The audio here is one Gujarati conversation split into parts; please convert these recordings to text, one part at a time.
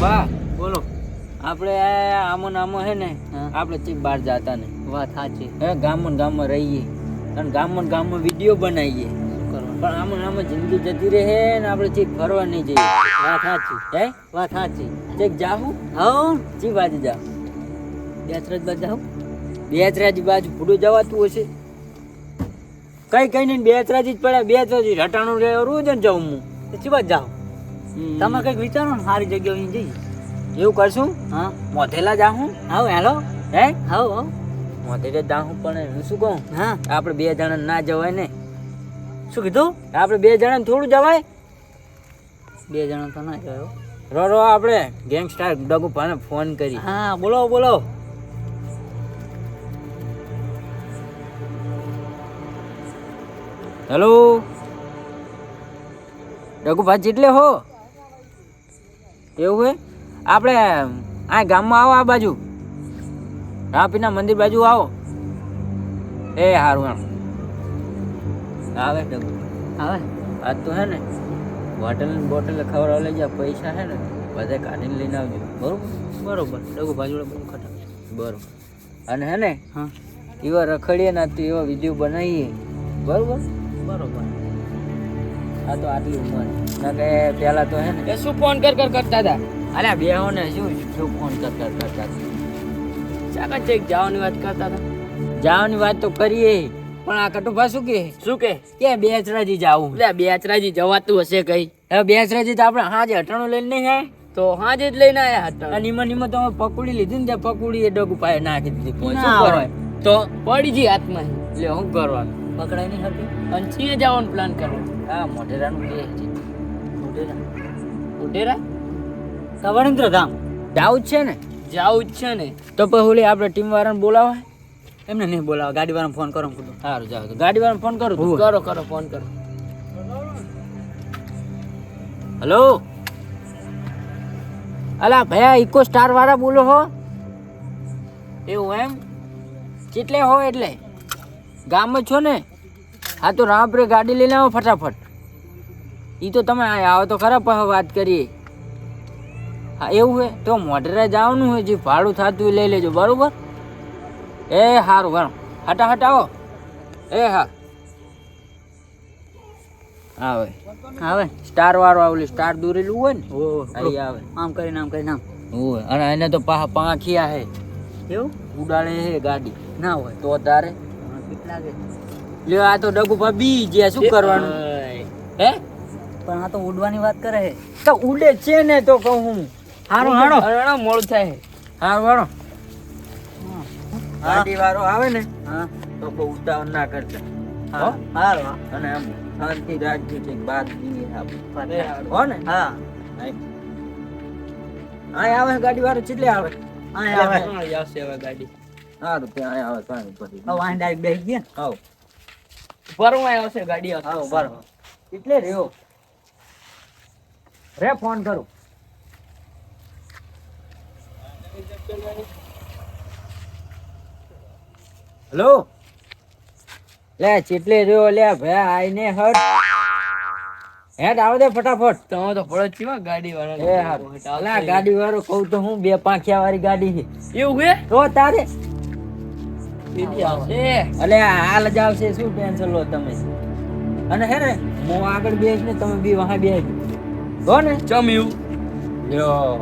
વાહ બોલો. આપણે આમો નામો હે ને આપણે ચીક બહાર જાતા ને. વાત સાચી. હે ગામમાં ને ગામમાં રહીએ. અને ગામમાં ગામમાં વીડિયો બનાવીએ. પણ આમાં ને આમાં જિંદગી જતી રહે ને આપણે ચીક ફરવા નહીં જઈએ. વાત સાચી. હે? વાત સાચી. ચીક જાહું? હા ચી બાજુ જા બેસરજ બાદ જાઉં બેચરાજી બાજુ ભૂડું જવાતું હશે. કઈ કઈ નહીં બેચરાજી જ પડ્યા. બેચરાજી રટાણું રહેવું જ જાઉં હું. ચી જાઓ. હમ. તમે કંઈક વિચારો ને સારી જગ્યાએ જઈએ. એવું કરશું? હા. મોઢેલા જાહું? હા હેલો. હે? હા આવો મોઢેલા જાઉં પણ હું શું કહું? હા. આપણે બે જણા ના જવાય ને. શું કીધું? આપણે બે જણા થોડું જવાય? બે જણા તો ના જવાય રો રો આપણે ગેંગસ્ટર ડગુ ભાને ફોન કરી. હા બોલો બોલો. હેલો? ડગુભા જેટલે હો. એવું હે? આપણે આ ગામમાં આવો આ બાજુ. રાપીના મંદિર બાજુ આવો. એ હારું આવે આવે? આજ તો હે ને બોટલ બોટલ ખવડાવ લઈ જા પૈસા હે ને બધે કાઢીને લઈને આવજો. બરોબર? બરોબર. ડગુ બાજુ બહુ ખટા બરોબર. અને હે ને હા. એવા રખડીએ ના તો એવા વીડિયો બનાવીએ. બરોબર? બરોબર. આ તો આટલી ઉંમર. ના કે પેલા તો હે ને શું ફોન કર કર કરતા હતા? અરે બે હો ને શું શું ફોન કર કરતા કરતા ચાકા ચેક જવાની વાત કરતા હતા. જવાની વાત તો કરીએ પણ આ કટુભા શું કે? શું કે? કે બેચરાજી જાવું લે બેચરાજી જવાતું હશે કઈ. હવે બેચરાજી તો આપણે હાજે અટાણું લઈને નહીં હે તો હાજે જ લઈને આયા હતા. અને એમાં એમાં તમે પકડી લીધી ને ત્યાં પકોડી એ ડગ ઉપાય નાખી દીધી હોય. તો પડી જઈ હાથમાં. એટલે શું કરવાનું? પકડાય નહીં હતી. અને છીએ જવાનો પ્લાન કરવો હા મોઢેરાનું કે છે. મોઢેરા. ધામ જાવું જ છે ને? જાવું જ છે ને. તો પછી ઓલી આપણે ટીમ વાળાને બોલાવા એમને નહીં બોલાવો ગાડી વાળાને ફોન કરો કીધું સારું જાવ. ગાડી વાળાને ફોન કરું કરો કરો ફોન કરો. હલો? અલા ભયા ઇકો સ્ટાર વાળા બોલો હો. એવું એમ? કેટલે હો એટલે? ગામમાં છો ને? હા તો રામપુરે ગાડી લઈને આવો ફટાફટ. એ તો તમે આવો તો ખરા પછી વાત કરીએ. હા એવું હે? તો મોઢેરા જવાનું હોય જે ભાડું થતું હોય લઈ લેજો બરોબર? એ સારું ગણો હટા હટાવો એ હા. આવે. આવે. સ્ટાર વાળો આવે સ્ટાર દોરેલું હોય ને અહીં આવે. આમ કરીને આમ કરીને આમ. હોય અને એને તો પાહા પાંખિયા હે. એવું? ઉડાડે હે ગાડી. ના હોય. તો તારે? બીક લાગે લ્યો આ તો ડગુ ભાભી જે શું કરવાનું? હે? પણ આ તો ઉડવાની વાત કરે છે. તો ઉડે છે ને તો કહું હું. હારો હારો. અરે, મોડું થાય. હારો વાળો ગાડી વાળો આવે ને હા. તો બહુ ઉતાવળ ના કરતા હા? હારો અને આમ શાંતિ રાખજો છે બાદ જઈએ આપણે. હો ને? હા. આય. આવે ગાડી વાળો ચીટલે આવે. આય આવે. હા, આવશે હવે ગાડી સારું ત્યાં આવે પાણી પછી હવે ડાયરેક્ટ બેસી ગયા આવ ભરવા આવશે ગાડી હા આવો એટલે રહ્યો. રે ફોન કરું. હેલો? લે ચીટલે રહ્યો? લે ભાઈ આઈને હટ. હેડ આવો દે ફટાફટ. તમે તો પડો માં ગાડી વાળા ગાડી વાળો કહું તો હું બે પાંખિયા વાળી ગાડી છે. એવું હે તો તારે અલે હાલ જ આવશે. શું ટેન્શન લો તમે? અને હે ને હું આગળ બેસ ને તમે બી વહા બેસ હો ને? ચમ્યું. યો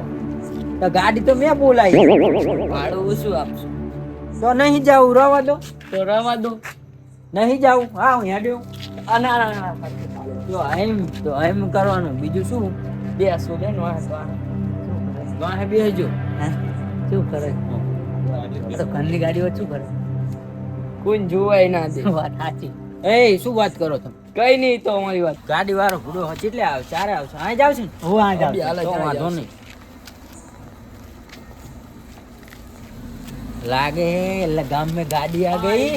તો ગાડી તો મેં બોલાવી. ભાડું ઓછું આપશું. તો નહીં જાવું રવા દો. તો રવા દો. નહીં જાવું હા હું હેડ્યો. આ ના ના ના, ના તો એમ તો એમ કરવાનું. બીજું શું? બે બેન વાહ, બેસજો. હે? શું કરે? તો ઘરની ગાડીઓ શું કરે? કોઈ જોવાય ના દે. વાત સાચી? એ શું વાત કરો તમે? કઈ નહીં તો અમારી વાત. ગાડી વાળો ઘોડો કેટલે આવે ચારે આવશે. હા જ આવશે ને? હું હા જ આવશે. તો વાંધો નહીં. લાગે એટલે ગામ મે ગાડી આ ગઈ.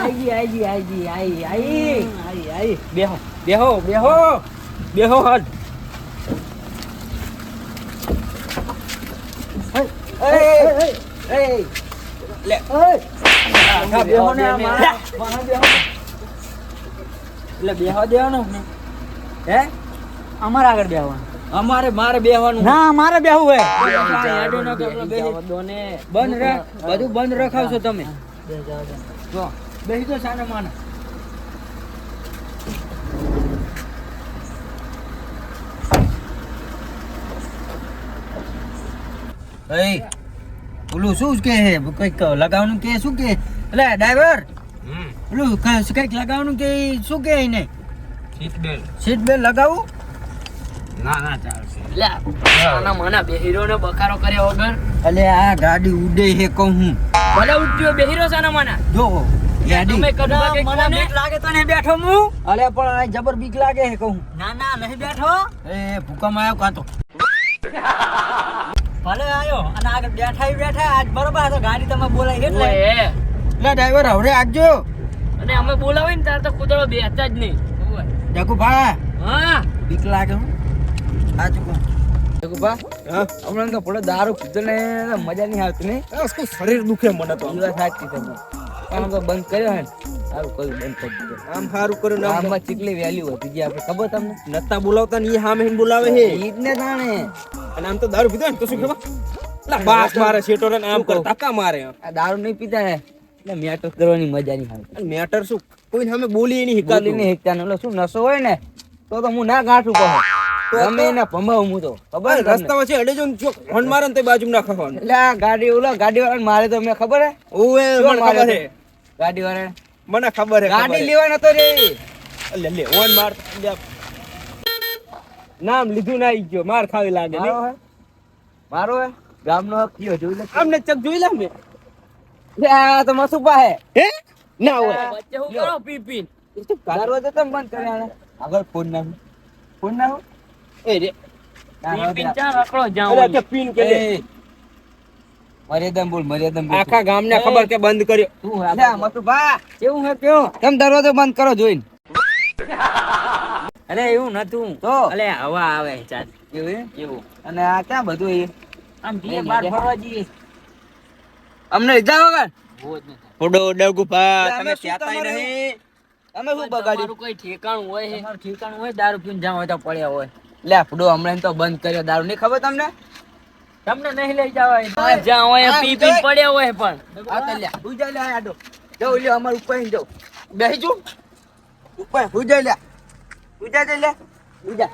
આઈ આઈ આઈ આઈ આઈ આઈ આઈ બેહો બેહો બેહો. બેહો હટ એ એ એ લે. એટલે બેહવા દેવાનું હે અમારે આગળ બેહવાનું અમારે મારે બેહવાનું ના, મારે બેહવું હે બંધ રાખ બધું બંધ રખાવશો તમે. બેહી તો સાના માના. એ ઓલું શું કે હે કંઈક લગાવવાનું કે શું કે? એટલે ડ્રાઈવર! ઓલું ક- કંઈક લગાવવાનું કે શું કે એને? Seat belt. લગાવું? લે આના માના બેહીરો ને બકારો કર્યા વગર. એટલે આ ગાડી ઉડે હે કહું હું. ભલે ઉઠ્યો બેહીરો સાના માના. જો ગાડી. તમે કદમાં મને બીક લાગે તો નહીં બેઠો હું. અલે પણ આ જબર બીક લાગે હે કહું ના ના નહીં બેઠો. એ ભૂકંપ આવ્યો કાં તો? ભલે આયો અને આગળ બેઠા બેઠા આજ બરોબર આ તો ગાડી તમે બોલાવી એટલે. એટલે ડ્રાઈવર હવે આગજો. અને અમે બોલાવી ને ત્યારે તો કુદરો બેસતા જ નહીં. જગુભા. હા. બીક લાગે હું. આ ચૂકું જગુભા હમણાં તો પડે દારૂ પીધો ને મજા નહીં આવતી નહીં. શરીર દુખે મને તો. સાચી તમે આમ તો બંધ કર્યો હે ને. સારું કર્યું બંધ કરી દીધો. આમ સારું કર્યું આમ ચીકલી વેલ્યુ હતી જે આપણે ખબર તમને? નતા બોલાવતા ને ઈ હામે હિન બોલાવે છે. ઈ જ ને જાણે. અને આમ તો દારૂ પીધો ને તો શું ખબર? બાસ મારે શેટો ને આમ કર ધક્કા મારે આ દારૂ નહીં પીતા હે. એટલે મેટર કરવાની મજા નહીં આવે. મેટર શું? કોઈ સામે બોલી નહીં બોલી નહીં એકતા ને શું નશો હોય ને તો તો હું ના ગાંઠું કહું. તમે એને ભમાવું હું તો. ખબર રસ્તા પછી અડે જો ને જો હોર્ન મારે ને તો બાજુ ના ખાવાનું. એટલે ગાડી ઓલા ગાડી વાળા મારે તો મેં ખબર હે? ઓએ મને ખબર હે? ગાડી વાળા મને ખબર છે ગાડી લેવા નતો રે. લે લે ઓન માર. નામ લીધું ના આવી ગયો. માર ખાવી લાગે નહીં. મારો હે. ગામનો હક કયો? જોઈ લે. અમને ચક જોઈ લે મે લે, આ તો મસુપા હે. હે? ના હોય. બચ્ચે હું કરો? પી પી. દરવાજો તો બંધ કરે આગળ ફોન ના ફોન ના એ રે. પી પી ચા રખડો અરે જાઉં કે પીન કે લે. મર્યાદમ બોલ મર્યાદમ બોલ આખા ગામને ખબર કે બંધ કર્યો? તું લે કેવું હે કેવું? તમે દરવાજો બંધ કરો જોઈને? અરે એવું નતું. તો? અલે હવા આવે ચાલ. એવું એવું. અને આ ક્યાં બધું એ? આમ જઈએ જઈએ બાર ફરવા ફરવા જઈએ. અમને લીધા વગર? અમે તમે શું નહીં અમે શું બગાડ્યું કોઈ ઠેકાણું હોય ઠેકાણું હોય દારૂ પીને જાવ હોય તો પડ્યા હોય. લે ફૂડો હમણાં તો બંધ કર્યો દારૂ નહીં ખબર તમને? તમને નહીં લઈ જવાય. જ્યાં હોય પી પી પડ્યા હોય પણ. આ તો લ્યા હું જાય લે આડો જાઉં લ્યો અમાર ઉપર જાઉં. બેસી જાઉં ઉપર હું જાય લ્યા. હું જાય લે હું જા.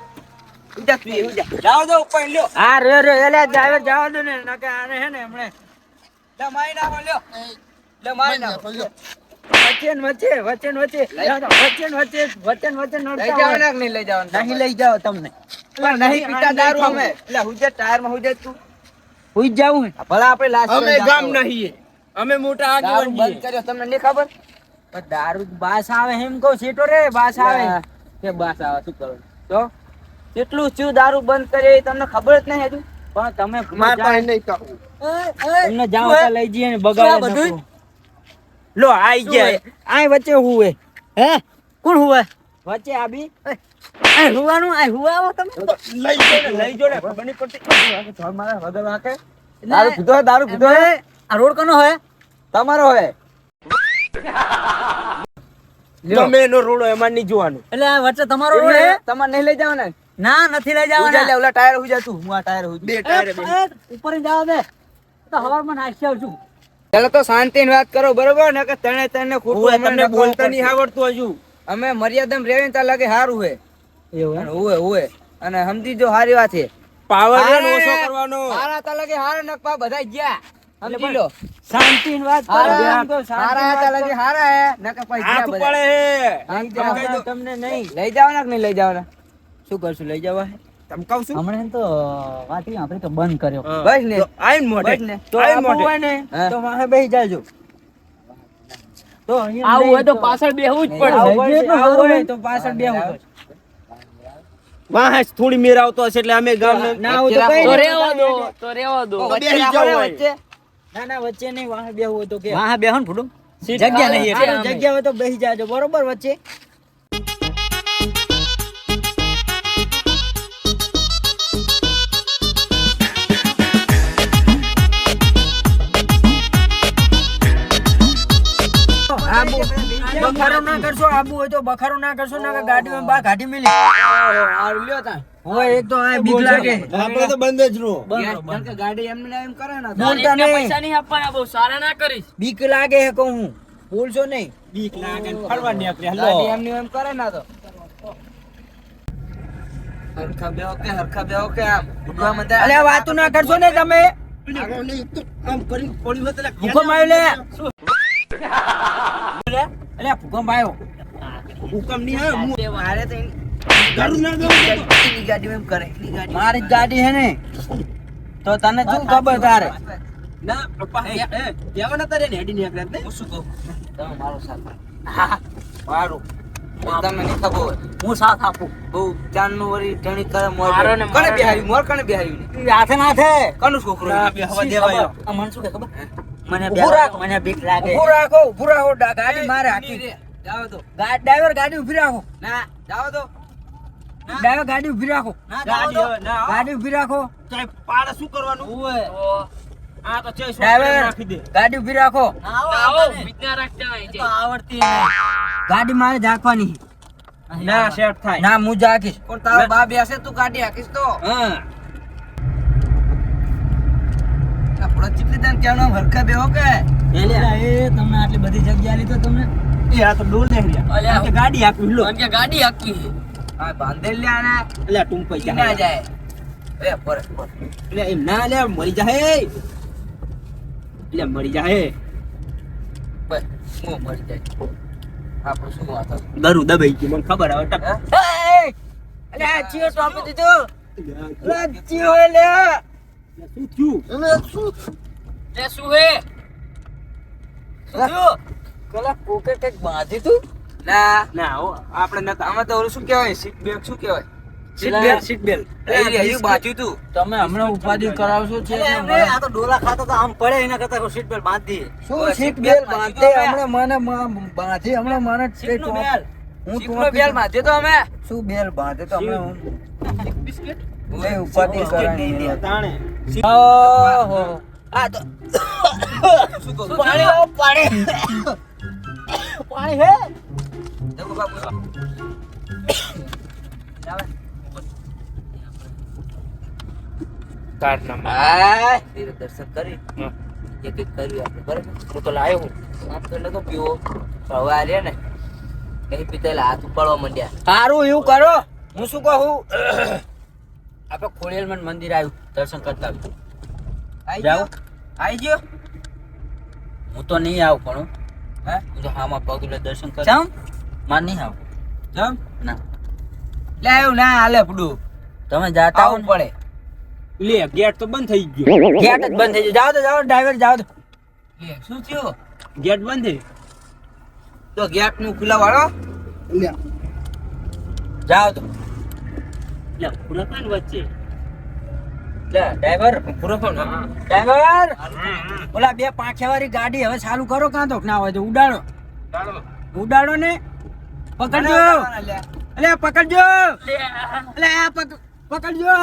હું જા તું હું જા. જાઓ દો ઉપર લ્યો. હા રે રે એલે ડ્રાઈવર જાવ દો ને. નકે આને હે ને હમણે લે મારી નાખો લ્યો. લે મારી નાખો લ્યો વચ્ચે ને વચ્ચે વચન વચ્ચે. વચન ને વચ્ચે વચન વચન લઈ નડતા જાવ હોય. ને કે નહીં લઈ જાવ નહીં લઈ જાવ તમને. પણ નહીં પીતા દારૂ અમે. એટલે હું જે ટાયરમાં હું જે તું. હુઈ જાવું હે. ભલા આપણે લાસ્ટ અમે ગામ નહીં અમે મોટા દારૂ આગેવાન બંધ કર્યો તમને નહીં ખબર? પણ દારૂ બાસ આવે એમ કહું છેટો રે બાસ આવે. કે બાસ આવે શું કરો? તો કેટલું શું દારૂ બંધ કરે એ તમને ખબર જ નહીં હજુ? પણ તમે માર પાસે નહીં કહું તમને જાવ તો લઈ જઈએ ને બગાડે બધું? લો આઈ ગયા. આય વચ્ચે હુવે હે? કોણ હુવે વચ્ચે આબી. આય હુવાનું આય હુવાવો તમે. લઈ જો ને લઈ જો ખબર નહીં પડતી. મારા વગર વાંકે દારૂ પીધો હે, દારૂ પીધો હે? આ રોડ કનો હે તમારો હે તમે એનો રોડો એમાં નહીં જોવાનું. એટલે વચ્ચે તમારો રોડ હે? તમારે નહીં લઈ જવાના. ના નથી લઈ લે, ઓલા ટાયર હું જા હું આ ટાયર હું બે ટાયરે ઉપર જવા દે. તો હવારમાં નાખી આવશું ચાલો તો શાંતિની વાત કરો બરોબર? ને કે તને તને ખોટું તમને બોલતા નહીં. આવડતું હજુ. અમે મર્યાદા રેવીને ત્યાં લાગે સારું હે. એવું અને હોવે હોવે અને સમજી જો સારી વાત છે. પાવર ઓછો કરવાનો. હારા તા હારા નકપા બધા ગયા. સમજી લો. શાંતિ વાત કરો હારા એમ હારા હે નકપા ગયા હાથ બધા. પડે હે. તમને નહીં. લઈ જાવના કે નહીં લઈ જાવના? શું કરશું લઈ જવા? હે? ધમકાવ છું? હમણાં તો વાટી આપણે તો બંધ કર્યો. બસ ને. તો આઈન મોઢે. ને. તો આઈન આવું ને તો વાહે બેસી જાજો. તો અહીંયા આવું હોય તો પાછળ બેહવું જ પડે. પડે તો આવું હોય. તો પાછળ બેહવું પડે. વાહ થોડી મેર આવતો હશે એટલે અમે ગામ ના આવું તો કઈ તો રેવા દો, તો રેવા દો. વચ્ચે ને. વચ્ચે. ના ના વચ્ચે નહીં વાહ બેહવું તો કે વાહ બેહો ને ફૂડું જગ્યા નહીં જગ્યા હોય તો બેસી જાજો બરોબર વચ્ચે? બખારો ના કરશો આબુ હોય તો બખારો ના કરશો ના ગાડીમાં બા ગાડી મિલી. લ્યો. હોય એક તો આ બીક લાગે. આપણે તો બંધ જ રહો. ગાડી એમને ને એમ કરે ને પૈસા નહીં આપવાના બહુ સારા ના કરીશ. બીક લાગે હે કહું હું. બોલશો નહીં. બીક લાગે ફરવા નીકળે. હલો. એમને એમ કરે ના તો. હરખા બેહો કે હરખા બેહો કે આમ મંદા અલ્યા વાતો ના કરશો ને તમે? આમ કરી પડી આવ્યો લે. અલ્યા ભૂકંપ આવ્યો. ભૂકંપ નહીં આવ્યો હું મારે તો એની દારૂ ના એની ગાડી એમ કરે એની ગાડી મારી ગાડી હે ને. તો તને શું ખબર તારે? ના પપ્પા કેવા નતા રે ને હેડી નીકળે ને હું શું કહું? તમે મારો સાથ આપો. મારું. તમને નહીં ખબર હું સાથ આપું. બહુ ચાંદનું વળી ટણી કરે મોર ને કને મારો બિહારી મોર કને બિહારી હાથે નાથે કનું છોકરો? ના, દેવાય. આ મને શું કે ખબર? મને ઊભું રાખો. મને બીક લાગે. ઉભું રાખો ઉભું રાખો. ગાડી મારે હાકી જાવ તો. ડ્રાઈવર ગાડી ઊભી રાખો. ના જાવ તો. ડ્રાઈવર ગાડી ઊભી રાખો. ના જાઓ ગાડી ઊભી રાખો. ચાલ પાડે શું કરવાનું? તો આ તો ચેસ ડ્રાઈવર નાખી દે. ગાડી ઊભી રાખો. આવો બીક રાખતા હોય છે. તો આવડતી નહીં. ગાડી મારે ઝાકવાની ના શેઠ થાય. ના હું ઝાંકીશ પણ તારો બા બેસે તું ગાડી હાકીશ તો. હા. આપણે જેટલી તને કેવાનો હરખા બેહો કે? એલા, એ તમને આટલી બધી જગ્યા લીધો તમને એ આ તો ડોલ રહ્યા અલ્યા. કે ગાડી આપી લો કે ગાડી આખી. આ બાંધેલ લે આને. એટલે ટૂંક પૈસા ના જાય. એ પર એટલે એમ ના લે મરી જાહે. એટલે મરી જાહે. બસ હું મરી જાય? આપણે શું વાત હતી? દબાઈ ગયું મને ખબર આવે ટક? અલ્યા ચિયો આપી દીધો. અલ્યા ચિયો હે લે. શું થયું? શું? લે શું હે? શું કલા કોકે કંઈક બાંધી તું? ના. ના ઓ આપણે નતા આમાં તો ઓલું શું કહેવાય? સીટ બેલ્ટ શું કહેવાય? Seat belt seat belt. એ બાજુ તું. તમે હમણાં ઉપાધિ કરાવશો છે આ તો ડોલા ખાતો તો આમ પડે એના કરતા સીટ બેલ્ટ બાંધી શું સીટ સીટ બેલ બેલ્ટ બાંધે? હમણાં મને બાંધી હમણાં મને ટોપ- બેલ. હું બેલ તો અમે? શું બેલ બાંધે તો હમણાં હું બિસ્કિટ? ઉપાધિ કરાવી તાણે. ઓહો. આ તો પાણી ઓ પાણી. પાણી હે? દેખો બાપુ કાર ના દર્શન કરી. એક એક કર્યું આપણે બરાબર? હું તો લાયો હું. આમ તો નતો પીવો. હવે આ ને. નહીં પીતા હાથ ઉપાડવા માંડ્યા. સારું એવું કરો. હું શું કહું? આપણે ખોડિયાલમાં મંદિર આવ્યું દર્શન કરતા જાઓ. આવી આઈ ગયો? હું તો નહીં આવું પણ હે. હું? તો હામાં પગલે દર્શન કર. માર નહીં આવું જમ ના. લે આવ્યું ના હાલે પડું તમે જાતા આવો પડે. લે ગેટ તો બંધ થઈ ગયો. ગેટ જ બંધ થઈ ગયો. જાઓ તો જાઓ ડ્રાઈવર જાઓ તો. લે શું થયું? ગેટ બંધ થઈ તો ગેટનું ખુલ્લા વાળો? જાઓ તો. એટલે પુરાપન વચ્ચે ડ્રાઈવર ડ્રાઈવર ગાડી હવે ચાલુ કરો કાં તો ના હોય ઉડાડો ઉડાડો ને પકડજો અલે પકડજો પકડજો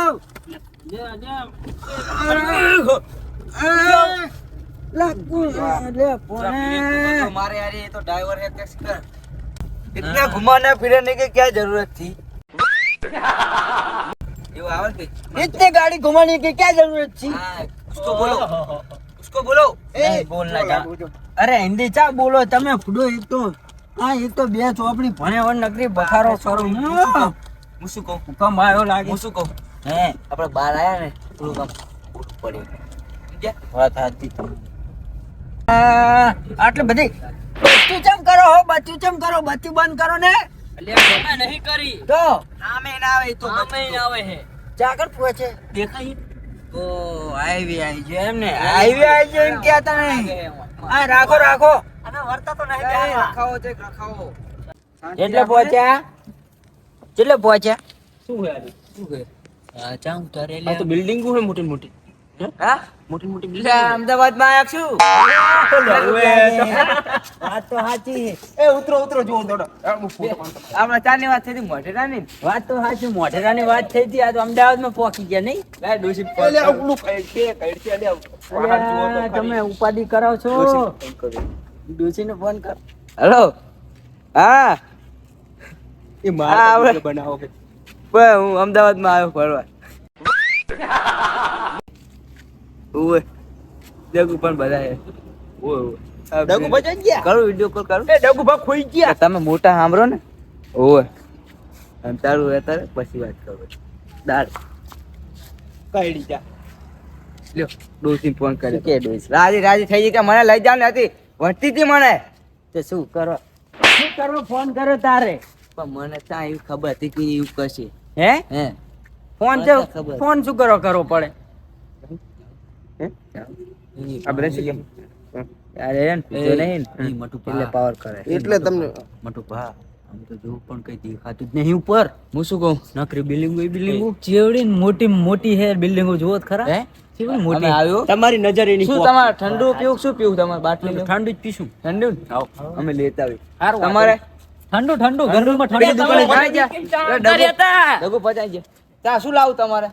મારે યાર એ તો ડ્રાઈવર હે ઇતના ઘુમાના ફિરને કે ક્યાં જરૂરતથી घुमाना फिराने की क्या जरूरत थी ये वो आवाज पे इतनी गाड़ी घुमाने की क्या जरूरत थी हाँ, उसको बोलो उसको बोलो नहीं बोलना जा અરે હિન્દી ચા બોલો તમે ફૂડો એક તો હા એક તો બે ચોપડી ભણ્યા નકરી બખારો કરો હું શું કહું હુકમ આવ્યો લાગે હું શું કહું હે આપણે બહાર આયા ને થોડુંક આમ ખોટું પડ્યું સમજ્યા? વાત સાચી આ, આટલી બધી બચ્ચું ચમ કરો હો બચ્ચું ચમ કરો બચ્ચું બંધ કરો ને અલ્યા, તમે નહીં કરી. તો? આમે ના આવે તો આમે ય આવે હે. ચાકર પહોંચે દેખાય? ઓ હાઈવે આવી છે એમ ને? હાઈવે આવી છે એમ કહેતા નહીં. હા રાખો રાખો. અને વર્તા તો નહીં રખાવો છે રખાવો. એટલે પહોંચ્યા? કેટલે પહોંચ્યા? શું હે શું હા? ચા ઉતારે આ તો બિલ્ડિંગ હે મોટી મોટી. હા? મોટી મોટી બિલ્ડિંગ. અમદાવાદમાં વાત તો સાચી એ ઉતરો ઉતરો જો દોડો. આ હું ફોટો પાડતો. આપણા ચારની વાત થઈ હતી મોઢેરા ની? વાત તો સાચી મોઢેરાની વાત થઈ હતી આ તો અમદાવાદમાં પહોંચી ગયા નહીં? ડોસી છે. તમે ઉપાધિ કરાવ છો. ડોશીને ફોન કર હેલો. હા. એ મારા બનાવો હું અમદાવાદમાં આવ્યો ફરવા ઓય દેખું પણ બધા હે ઓય ઓય ડગુ બચાઈ ગયા? કરું વીડિયો કોલ કરું. એ ડગુ ભા ખોઈ ગયા. તમે મોટા સાંભળો ને. ઓય અને તારું અત્યારે પછી વાત કરો. દાળ. કઈડી જા. લ્યો ડોસી ફોન કર્યો. કે ડોસ રાજી રાજી થઈ ગઈ કે મને લઈ જાવ ને હતી વળતી હતી મને. તે શું કરો? શું કરવો ફોન કર્યો તારે? પણ મને ત્યાં એવી ખબર હતી કે એવું કશે હે? હે. ફોન. ફોન શું કરો કરવો પડે આ બધા છે કેમ યાર એન પીધો નહીં ને. મોટું એટલે પાવર કરે. એટલે તમને મોટું આમ તો જોવું પણ કઈ દેખાતું જ નહીં ઉપર. હું શું કહું? નકરી બિલ્ડિંગ બિલ્ડિંગ ચેવડી ને મોટી મોટી હે બિલ્ડિંગો જોવો ખરા. હે? મોટી. આવ્યો? તમારી નજર એની શું તમારે ઠંડુ પીવું શું પીવું તમારે? બાટલી? ઠંડુ જ પીશું. ઠંડુ ને? અમે લેતા આવી તમારે? ઠંડુ ઠંડુ. ગરમીમાં પેલી ઠંડુ દુકાને જાય જા. ડગુ- ડગુ પચાઈ જાય ત્યાં શું લાવું તમારે?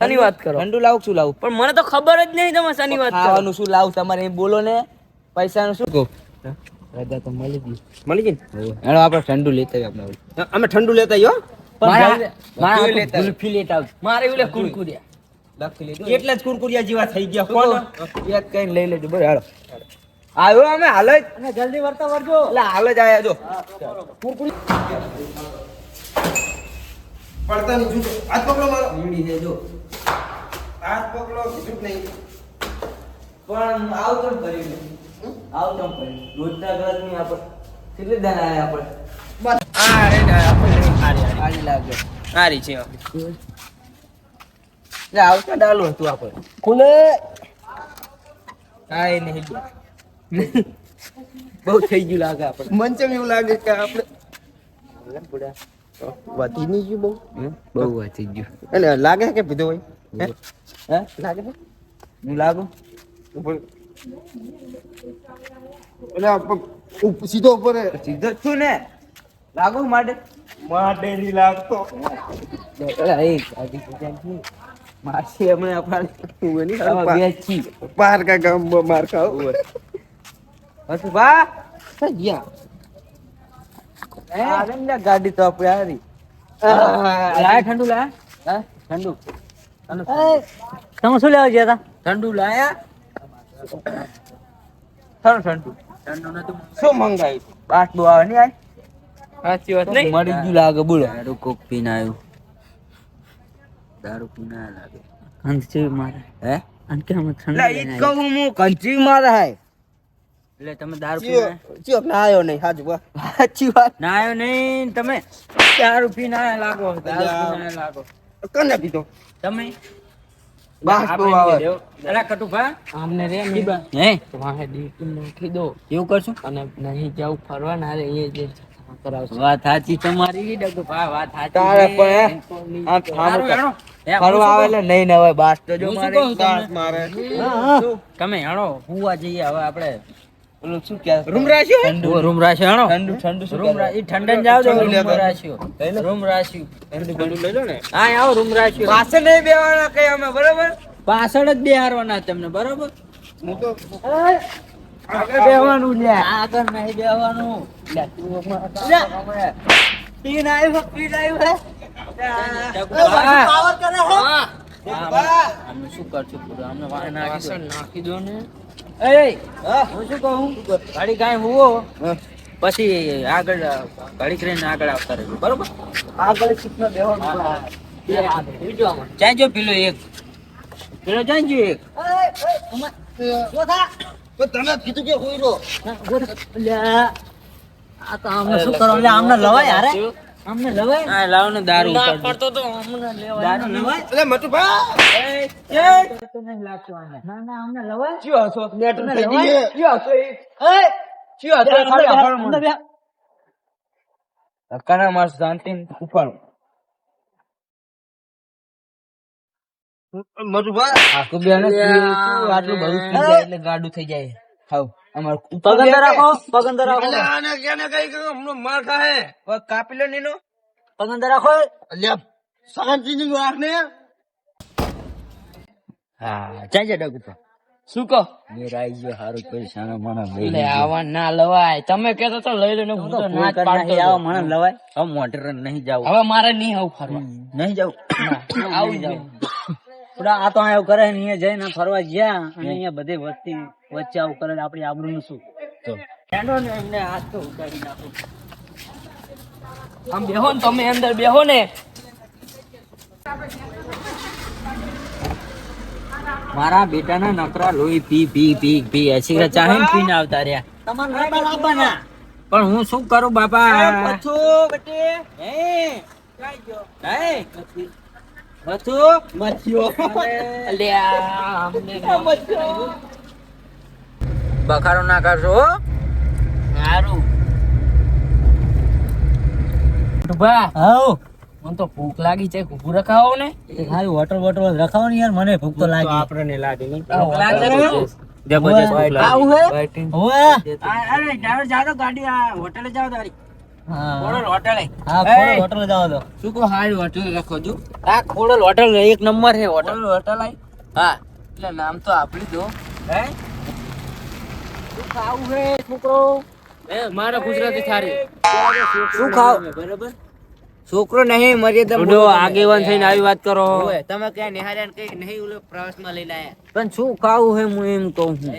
શાની વાત કરો? ઠંડુ લાવું શું લાવું? પણ મને તો ખબર જ નહીં તમે શાની વાત ખાવાનું શું લાવું? તમારે એ બોલો ને. પૈસાનું શું? કહું? રજા તો મળી ગઈ મળી ગઈ? હેલો આપણે ઠંડુ લેતા આપણે અમે ઠંડુ લેતા આવ્યો પણ મારા- જલ્દી- મારા કેવી હાથું લેતા આવ? ગુલ્ફી લેતા આવજો. મારે એવું લે. કુરકુરિયા. લખી જ કુરકુરિયા જેવા થઈ ગયા કોણ યાદ કઈ લઈ લેજો બરાબર હાલો. આવ્યો અમે હાલ જ. જલ્દી વર્તા વરજો એટલે હાલ જ આયા જો. પડતા નહીં જુઓ હાથ પકડો મારો. મીડી જો. હાથ પકડો કીધું જ નહીં. પણ આવ તો કર્યું નહીં તો કર્યું રોજના ગ્રાહકની આપણે કેટલી દાન આવે આપણે? આ રે આપણે સારી લાગે. સારી છે આવતા ડાલું હતું આપણે? ખુલે હા એ નહીં બહુ થઈ ગયું લાગે આપણે મન ચમ એવું લાગે કે આપણે વધી નહીં ગયું બહુ. બહુ વધી ગયું. એટલે લાગે કે પીધો હોય? હે? હે? લાગે હું લાગુ? ઉપર. એટલે આ સીધો ઉપર સીધો જ છું ને. લાગુ માટે? માટે નહીં લાગતો. ગાડી. માસી અમે આપણે પાર કા માર ખાવ. હસુ બા ગયા. આ તો આપણે હારી. ઠંડુ લાયા. હા? ઠંડુ. તમે શું લેવા ગયા હતા? ઠંડુ લાયા. ઠંડુ ઠંડુ. નતું શું મંગાવ્યું? બાટલો આવે નહીં સાચી વાત મળી ગયું લાગે બોલો. દારૂ કોક પીને આવ્યું. દારૂ પીને આવ્યા લાગે? કંચી મારે. હે? અને કેમ ઠંડુ એટલે ઈ કહું હું કંચી મારે હે. એટલે તમે દારૂ પીને ચિયો ના આવ્યો નહીં હાજુ વાહ સાચી વાત. ના આવ્યો નહીં તમે? દારૂ પીને આવ્યા લાગો દારૂ પીને આવ્યા લાગો. કને પીધો તમે? બસ તો આવે. અલા કટુભા. આમને રે હે? વાહે ડીટી નાખી દો. એવું કરશું? અને નહીં જાવ ફરવા ના રે એ જે વાત સાચી તમારી ડગભા વાત સાચી તારે પણ આ થામું ફરવા આવે એટલે નહીં ને હવે બાસ તો જો મારે મારે? તમે હેણો હુવા જઈએ હવે આપણે. શું? રૂમ રાશિયો ઠંડુ. રૂમ રાશિયો હેણો ઠંડુ ઠંડુ શું રૂમ રાશિયો ઠંડન જાવ જો રૂમ રાશિયો રૂમ રાશિયો ઠંડુ લઈ લો ને. હા આવો રૂમ રાશિયો પાસે નહીં બેવાના કઈ અમે બરોબર? પાછળ જ બેહારવાના તમને બરોબર? હું તો આગળ બેહવાનું લે. આગળ નહીં બેહવાનું. લે, તું અમારા પીન આવ્યો પીન આવ્યો પાવર કરે હો. હા. બા. શું કરશું? પૂરું? અમને નાખી દો ને. એય, હું શું કહું? ઘડી કાંઈ હુવો. પછી આગળ ઘડીક કરીને આગળ આવતા રહેજો બરોબર? આગળ ચાઈ પેલો એક. પેલો ચાઈ એક. તો તમે કીધું કે હોય રો આ તો આમને શું કરો? એટલે આમને લવાય યાર આમને લવાય? હા લાવ ને દારૂ પડતો તો આમને લેવાય. દારૂ લવાય? એટલે મટુભા તો નહીં લાગતું આને. ના ના આમને લવાય? કયો હસો નેટ થઈ ગઈ હે. હસો એ? કયો હસો ખાલી અફળ મને ધક્કાના માર શાંતિ ઉપાડું. મટુભા આખું બેને આટલું બધું થઈ જાય? એટલે ગાડું થઈ જાય. હાવ અમાર પગ અંદર રાખો પગ અંદર રાખો આને કેને કઈ કે માર ખાહે. પગ કાપી લો નીનો. પગ અંદર રાખો. અલ્યા શાંતિની વાત ને હા જા ડગુ શું કહો? મેરાઈ ગયો હારું માના લઈ લે આવા ના લવાય. તમે કહેતો તો લઈ લો ને હું તો ના પાડતો આવો મને લવાય. હવે મોટર નહીં જાવ હવે મારે નહીં આવું ફરવા. નહીં જાવ આવું જ આ તો આવું કરે ને અહીંયા જઈને ફરવા ગયા અને અહીંયા બધી વસ્તી વચ્ચે આવું કરે આપણી આબરૂનું શું? તો. હેંડો ને એમને હાથ તો ઉતારી નાખો. આમ બેહો ને તમે અંદર બેહો ને. મારા બેટાના નકરા લોહી પી પી પી પી. એસી રચા હે પીને આવતા રહ્યા. તમારે લાંબાના પણ હું શું કરું બાપા? પછો બટે. હે. ક્યાં ગયો. હે બચ્ચો મચ્યો બખારો ના કરશો હો. સારું ડુબા હાઉ મને તો ભૂખ લાગી છે ભૂખ રખાવો ને ખાલી વોટર બોટલ રખાવો ને યાર મને ભૂખ તો લાગી આપણને ને નહીં ભૂખ લાગે ને? જબરજસ્ત ભૂખ લાગી. આવું હે હોવે અરે ડ્રાઈવર જાઓ ગાડી આ હોટલે જાઓ તારી હા. ખોડલ હોટલે હા એ, ખોડલ હોટલ જાવ તો શું કહો હારી હોટલ રાખો છો આ ખોડલ હોટલ એક નંબર છે હોટલ હોટલ આઈ? હા. એટલે નામ તો આપડી દો. હે? શું ખાવું હે છોકરો? એ મારે ગુજરાતી થારી. શું ખાવ? બરાબર? છોકરો નહીં મર્યાદા બુડો આગેવાન થઈને આવી વાત કરો. તમે ક્યાં નિહાર્યા ને કઈ નહીં ઓલો પ્રવાસમાં લઈને આયા? પણ શું ખાવું હે હું એમ કહું છું.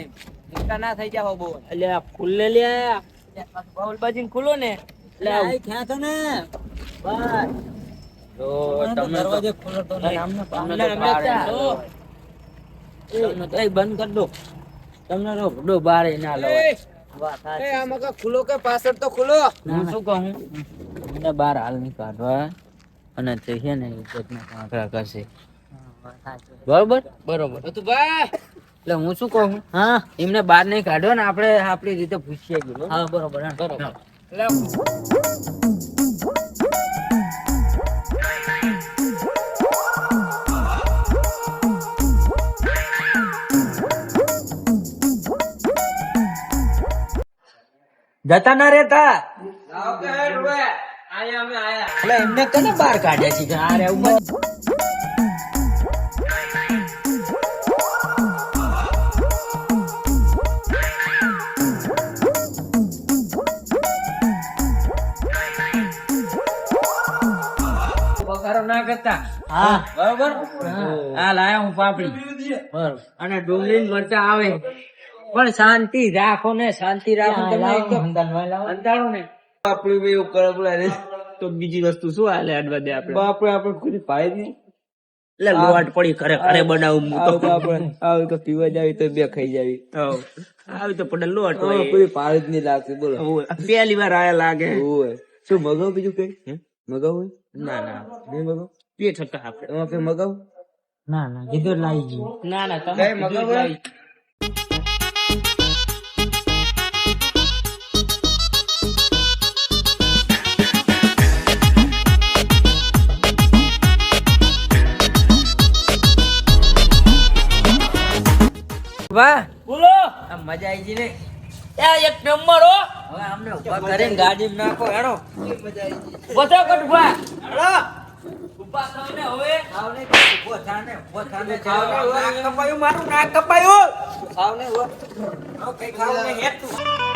ના થઈ જાવ બહુ. એટલે ખુલ્લે લે બાઉલ બાજીને ખુલ્લો ને. એટલે ને. બસ તો દરવાજો નહીં. તો બંધ કરી દો. તમને ના આમાં કા કે પાછળ તો હું શું કહું? મને બહાર હાલ નહીં કાઢવા. અને તે છે ને ઇજ્જતના કાંકરા કરશે બરોબર? બરોબર. તો ભાઈ. એટલે હું શું કહું? હા. એમને બહાર નહીં કાઢો ને આપણે આપણી રીતે પૂછીએ ગયું હા બરોબર. બરોબર. જતા ના રહેતા? આવ કે હેડ આયા અમે આયા. એટલે એમને કને બહાર કાઢ્યા છે? કે આ રે મત. હા. બરોબર? હા. લાયા હું પાપડી. અને ડુંગળી મરચા આવે. પણ શાંતિ રાખો ને શાંતિ રાખો. અંધારું ને. આપણું બી એવું કરે બોલા તો બીજી વસ્તુ શું હાલે અડવા દે આપણે? આપણે આપણે કોઈ પાય જ નહીં. એટલે લોટ પડી ઘરે ઘરે બનાવું તો. આપણે આવી તો પીવા જાવી તો બે ખાઈ જાવી આવી. તો પડે લોટ હોય. કોઈ પાર જ નહીં લાગશે બોલો. પહેલી વાર આયા લાગે. શું મગાવ બીજું કઈ? મગાવું ના ના. નહીં મગાવ? પેટ ટકા આપડે એમાં કઈ મગાવ? ના ના કીધું લાવી ગયું ના ના તમે મગાવો? વાહ. બોલો. આ મજા આવી ગઈ ને. આ એક નંબર હો. હવે અમને ઊભા કરીને ગાડી નાખો હેડો. બધા કટભા ઊભા થઈને હવે આવને ઊભો થાને ઊભો થાને કપાયું મારું નાક કપાયું. આવને હો કઈ ખાવ ને હેતું